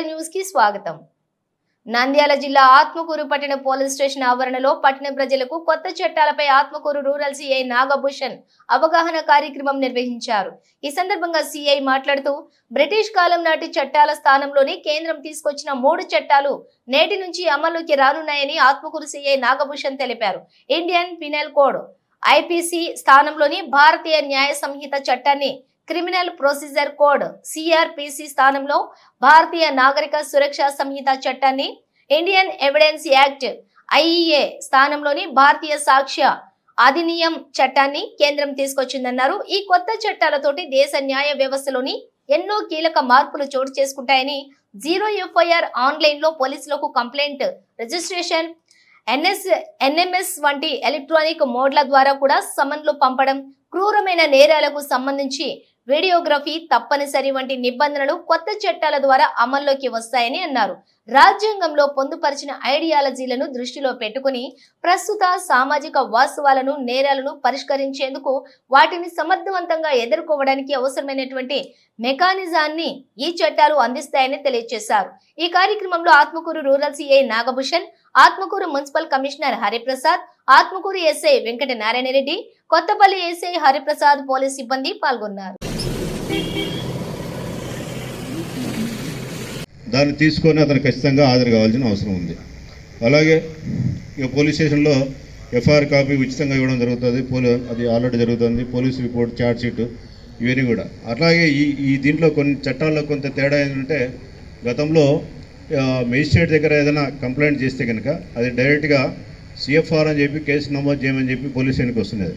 Digital న్యూస్కి స్వాగతం. నంద్యాల జిల్లా ఆత్మకూరు పట్టణ పోలీస్ స్టేషన్ ఆవరణలో పట్టణ ప్రజలకు కొత్త చట్టాలపై ఆత్మకూరు రూరల్ సిఐ నాగభూషణ్ అవగాహన కార్యక్రమం నిర్వహించారు. ఈ సందర్భంగా సిఐ మాట్లాడుతూ బ్రిటిష్ కాలం నాటి చట్టాల స్థానంలోని కేంద్రం తీసుకొచ్చిన మూడు చట్టాలు నేటి నుంచి అమల్లోకి రానున్నాయని ఆత్మకూరు సిఐ నాగభూషణ్ తెలిపారు. ఇండియన్ పినల్ కోడ్ ఐపీసీ స్థానంలోని భారతీయ న్యాయ సంహిత చట్టాన్ని క్రిమినల్ ప్రొసీజర్ కోడ్ సిఆర్పిసి స్థానంలో భారతీయ నాగరిక సురక్ష సంహిత చట్టాన్ని ఇండియన్ ఎవిడెన్స్ యాక్ట్ ఐఈఏ స్థానంలోని భారతీయ సాక్ష్య అధినియం చట్టాన్ని కేంద్రం తీసుకొచ్చిందన్నారు. ఈ కొత్త చట్టాలతోటి దేశ న్యాయ వ్యవస్థలోని ఎన్నో కీలక మార్పులు చోటు చేసుకుంటాయని జీరో ఎఫ్ఐఆర్ ఆన్లైన్లో పోలీసులకు కంప్లైంట్ రిజిస్ట్రేషన్ ఎన్ఎస్ ఎన్ఎంఎస్ వంటి ఎలక్ట్రానిక్ మోడ్ల ద్వారా కూడా సమన్లు పంపడం క్రూరమైన నేరాలకు సంబంధించి వీడియోగ్రఫీ తప్పనిసరి వంటి నిబంధనలు కొత్త చట్టాల ద్వారా అమల్లోకి వస్తాయని అన్నారు. రాజ్యాంగంలో పొందుపరిచిన ఐడియాలజీలను దృష్టిలో పెట్టుకుని ప్రస్తుత సామాజిక వాస్తవాలను నేరాలను పరిష్కరించేందుకు వాటిని సమర్థవంతంగా ఎదుర్కోవడానికి అవసరమైనటువంటి మెకానిజాన్ని ఈ చట్టాలు అందిస్తాయని తెలియజేశారు. ఈ కార్యక్రమంలో Atmakur rural CI Nagabhushan Atmakur municipal commissioner Hariprasad Atmakur SI Venkata Narayana Reddy Kothapalli SI Hariprasad police సిబ్బంది పాల్గొన్నారు. దాన్ని తీసుకొని అతను ఖచ్చితంగా హాజరు కావాల్సిన అవసరం ఉంది. అలాగే ఇక పోలీస్ స్టేషన్లో ఎఫ్ఐఆర్ కాపీ ఉచితంగా ఇవ్వడం జరుగుతుంది. పోలీ అది ఆల్రెడీ జరుగుతుంది. పోలీస్ రిపోర్ట్ ఛార్జ్ షీట్ ఇవన్నీ కూడా. అలాగే ఈ ఈ దీంట్లో కొన్ని చట్టాల్లో కొంత తేడా ఏంటంటే గతంలో మేజిస్ట్రేట్ దగ్గర ఏదైనా కంప్లైంట్ చేస్తే కనుక అది డైరెక్ట్గా సిఎఫ్ఆర్ అని చెప్పి కేసు నమోదు చేయమని చెప్పి పోలీస్ స్టేషన్కి వస్తున్నది.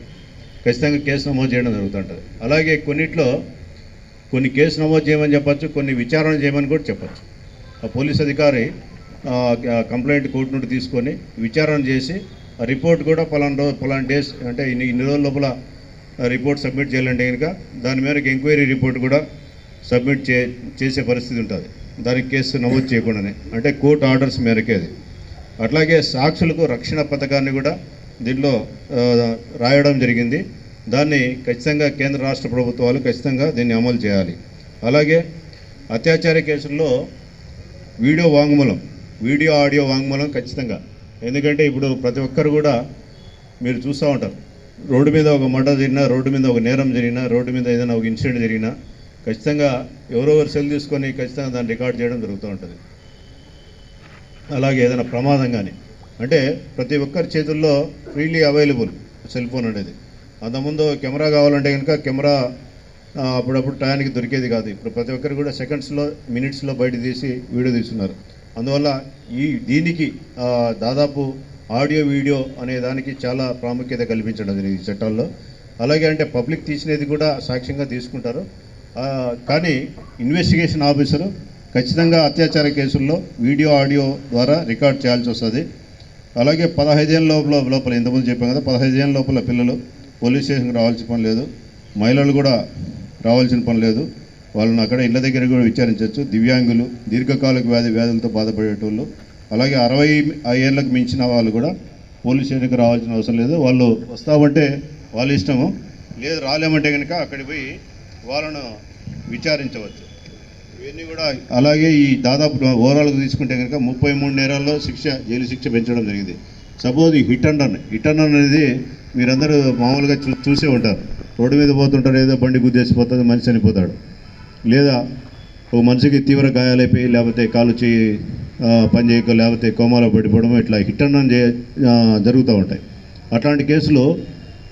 ఖచ్చితంగా కేసు నమోదు చేయడం జరుగుతుంటుంది. అలాగే కొన్నిట్లో కొన్ని కేసు నమోదు చేయమని చెప్పచ్చు కొన్ని విచారణ చేయమని కూడా చెప్పచ్చు. ఆ పోలీస్ అధికారి ఆ, కంప్లైంట్ కోర్టు నుండి తీసుకొని విచారణ చేసి ఆ రిపోర్ట్ కూడా పలానా రోజు పలానా డేస్ అంటే ఇన్ని ఇన్ని రోజుల లోపల రిపోర్ట్ సబ్మిట్ చేయాలంటే కనుక దాని మేరకు ఎంక్వైరీ రిపోర్ట్ కూడా సబ్మిట్ చే చేసే పరిస్థితి ఉంటుంది. దానికి కేసు నమోదు చేయకుండానే. అంటే కోర్టు ఆర్డర్స్ మేరకే అది. అట్లాగే సాక్షులకు రక్షణ పథకాన్ని కూడా దీనిలో రాయడం జరిగింది. దాన్ని ఖచ్చితంగా కేంద్ర రాష్ట్ర ప్రభుత్వాలు ఖచ్చితంగా దీన్ని అమలు చేయాలి. అలాగే అత్యాచార కేసుల్లో వీడియో వాంగ్మూలం వీడియో ఆడియో వాంగ్మూలం ఖచ్చితంగా. ఎందుకంటే ఇప్పుడు ప్రతి ఒక్కరు కూడా మీరు చూస్తూ ఉంటారు. రోడ్డు మీద ఒక మర్డర్ జరిగినా రోడ్డు మీద ఒక నేరం జరిగినా రోడ్డు మీద ఏదైనా ఒక ఇన్సిడెంట్ జరిగినా ఖచ్చితంగా ఎవరో ఒకరు సెల్ తీసుకొని ఖచ్చితంగా దాన్ని రికార్డ్ చేయడం జరుగుతూ ఉంటుంది. అలాగే ఏదైనా ప్రమాదం కానీ అంటే ప్రతి ఒక్కరి చేతుల్లో ఫ్రీలీ అవైలబుల్ సెల్ ఫోన్ అనేది. అంతకుముందు కెమెరా కావాలంటే కనుక కెమెరా అప్పుడప్పుడు టయానికి దొరికేది కాదు. ఇప్పుడు ప్రతి ఒక్కరు కూడా సెకండ్స్లో మినిట్స్లో బయట తీసి వీడియో తీస్తున్నారు. అందువల్ల ఈ దీనికి దాదాపు ఆడియో వీడియో అనే దానికి చాలా ప్రాముఖ్యత కల్పించడం జరిగింది ఈ చట్టాల్లో. అలాగే అంటే పబ్లిక్ తీసినది కూడా సాక్ష్యంగా తీసుకుంటారు. కానీ ఇన్వెస్టిగేషన్ ఆఫీసరు ఖచ్చితంగా అత్యాచార కేసుల్లో వీడియో ఆడియో ద్వారా రికార్డ్ చేయాల్సి వస్తుంది. అలాగే పదహైదేళ్ళ లోపల లోపల ఇంతకుముందు చెప్పాం కదా పదహైదేళ్ళ లోపల పిల్లలు పోలీస్ స్టేషన్కి రావాల్సిన పని లేదు. మహిళలు కూడా రావాల్సిన పని లేదు. వాళ్ళని అక్కడ ఇళ్ళ దగ్గర కూడా విచారించవచ్చు. దివ్యాంగులు దీర్ఘకాలిక వ్యాధి వ్యాధులతో బాధపడేటోళ్ళు. అలాగే అరవై ఏళ్ళకు మించిన వాళ్ళు కూడా పోలీస్ స్టేషన్కి రావాల్సిన అవసరం లేదు. వాళ్ళు వస్తామంటే వాళ్ళ ఇష్టము. లేదు రాలేమంటే కనుక అక్కడికి పోయి వాళ్ళను విచారించవచ్చు. ఇవన్నీ కూడా అలాగే ఈ దాదాపు ఓవరాల్గా తీసుకుంటే కనుక ముప్పై మూడు నేరాల్లో శిక్ష జైలు శిక్ష పెంచడం జరిగింది. సపోజ్ ఈ hit and run. Hit and run అనేది మీరందరూ మామూలుగా చూ చూసే ఉంటారు. రోడ్డు మీద పోతుంటారు ఏదో బండి గుద్దేసిపోతుంది మనిషి చనిపోతాడు. లేదా ఒక మనిషికి తీవ్ర గాయాలైపోయి లేకపోతే కాలు చేయి పని చేయక లేకపోతే కోమాలో పడిపోవడం ఇట్లా హిట్ అండ్ రన్ జరుగుతూ ఉంటాయి. అట్లాంటి కేసులు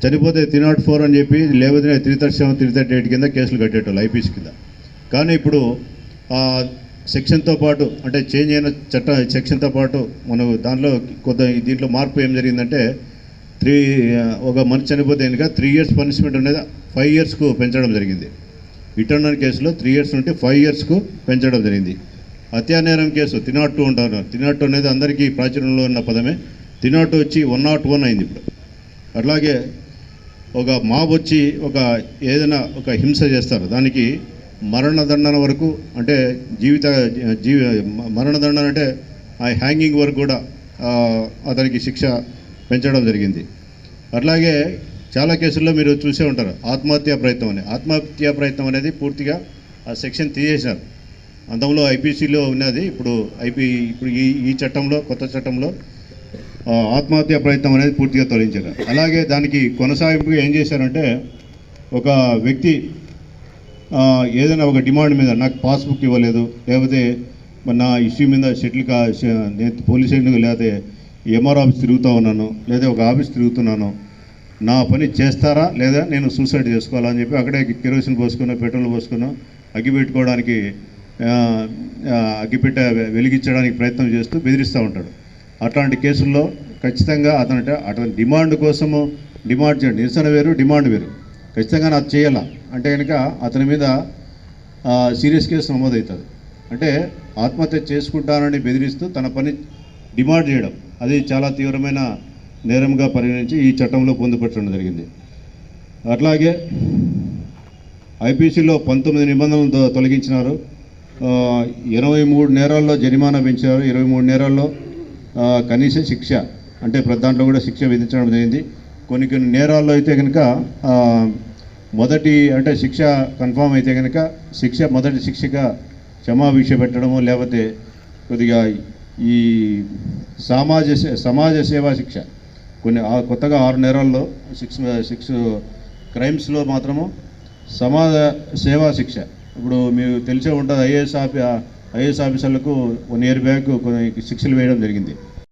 చనిపోతే త్రీ నాట్ ఫోర్ అని చెప్పి లేకపోతే three thirty seven three thirty eight కింద కేసులు కట్టేటోళ్ళు ఐపీసీ కింద. కానీ ఇప్పుడు ఆ సెక్షన్తో పాటు అంటే చేంజ్ అయిన చట్ట సెక్షన్తో పాటు మనం దాంట్లో కొద్ది దీంట్లో మార్పు ఏం జరిగిందంటే త్రీ ఒక మనిషి చనిపోతే కనుక త్రీ ఇయర్స్ పనిష్మెంట్ అనేది ఫైవ్ ఇయర్స్కు పెంచడం జరిగింది. ఇటర్నల్ కేసులో త్రీ ఇయర్స్ నుండి ఫైవ్ ఇయర్స్కు పెంచడం జరిగింది. హత్యానేరం కేసు తినాటు ఉంటారు తినాటు అనేది అందరికీ ప్రాచుర్యంలో ఉన్న పదమే. తినాటు oh వచ్చి వన్ నాట్ వన్ అయింది ఇప్పుడు. అట్లాగే ఒక మాబ్ వచ్చి ఒక ఏదైనా ఒక హింస చేస్తారు. దానికి మరణదండన వరకు అంటే జీవిత జీవ మరణదండన అంటే ఆ హ్యాంగింగ్ వరకు కూడా అతనికి శిక్ష పెంచడం జరిగింది. అట్లాగే చాలా కేసుల్లో మీరు చూసే ఉంటారు. ఆత్మహత్యా ప్రయత్నం అని. ఆత్మహత్యా ప్రయత్నం అనేది పూర్తిగా ఆ సెక్షన్ తీసేశారు. అంతంలో ఐపీసీలో ఉన్నది. ఇప్పుడు ఐపీ ఇప్పుడు ఈ ఈ చట్టంలో కొత్త చట్టంలో ఆత్మహత్య ప్రయత్నం అనేది పూర్తిగా తొలగించారు అలాగే దానికి కొనసాగింపుగా ఏం చేశారంటే ఒక వ్యక్తి ఏదైనా ఒక డిమాండ్ మీద నాకు పాస్బుక్ ఇవ్వలేదు లేకపోతే నా ఇష్యూ మీద సెటిల్ కా నేను పోలీస్ స్టేషన్ లేకపోతే ఎంఆర్ ఆఫీస్ తిరుగుతూ ఉన్నాను లేదా ఒక ఆఫీస్ తిరుగుతున్నాను నా పని చేస్తారా లేదా నేను సూసైడ్ చేసుకోవాలని చెప్పి అక్కడే కెరోసిన్ పోసుకున్నా పెట్రోల్ పోసుకున్నా అగ్గి పెట్టుకోవడానికి అగ్గిపెట్ట వెలిగించడానికి ప్రయత్నం చేస్తూ బెదిరిస్తూ ఉంటాడు. అట్లాంటి కేసుల్లో ఖచ్చితంగా అతను అటువంటి డిమాండ్ కోసము డిమాండ్ చేయండి. నిరసన వేరు డిమాండ్ వేరు. ఖచ్చితంగా నాకు చేయాల. అంటే కనుక అతని మీద సీరియస్ కేసు నమోదవుతుంది అంటే ఆత్మహత్య చేసుకుంటానని బెదిరిస్తూ తన పని డిమాండ్ చేయడం. అది చాలా తీవ్రమైన నేరంగా పరిగణించి ఈ చట్టంలో పొందుపరచడం జరిగింది. అట్లాగే ఐపీసీలో పంతొమ్మిది నిబంధనలు తొలగించినారు. ఇరవై మూడు నేరాల్లో జరిమానా పెంచారు. ఇరవై మూడు నేరాల్లో కనీస శిక్ష అంటే ప్రతి దాంట్లో కూడా శిక్ష విధించడం జరిగింది. కొన్ని కొన్ని నేరాల్లో అయితే కనుక మొదటి అంటే శిక్ష కన్ఫామ్ అయితే కనుక శిక్ష మొదటి శిక్షగా క్షమాభిక్ష పెట్టడము లేకపోతే కొద్దిగా ఈ సమాజ సే- సమాజ సేవా శిక్ష కొన్ని ఆ- కొత్తగా ఆరు నేరాల్లో సిక్స్ సిక్స్ క్రైమ్స్లో మాత్రము సమాజ సేవా శిక్ష. ఇప్పుడు మీకు తెలిసే ఉంటుంది ఐఏఎస్ ఆఫీ ఐఏఎస్ ఆఫీసర్లకు వన్ ఇయర్ బ్యాక్ కొన్ని శిక్షలు వేయడం జరిగింది.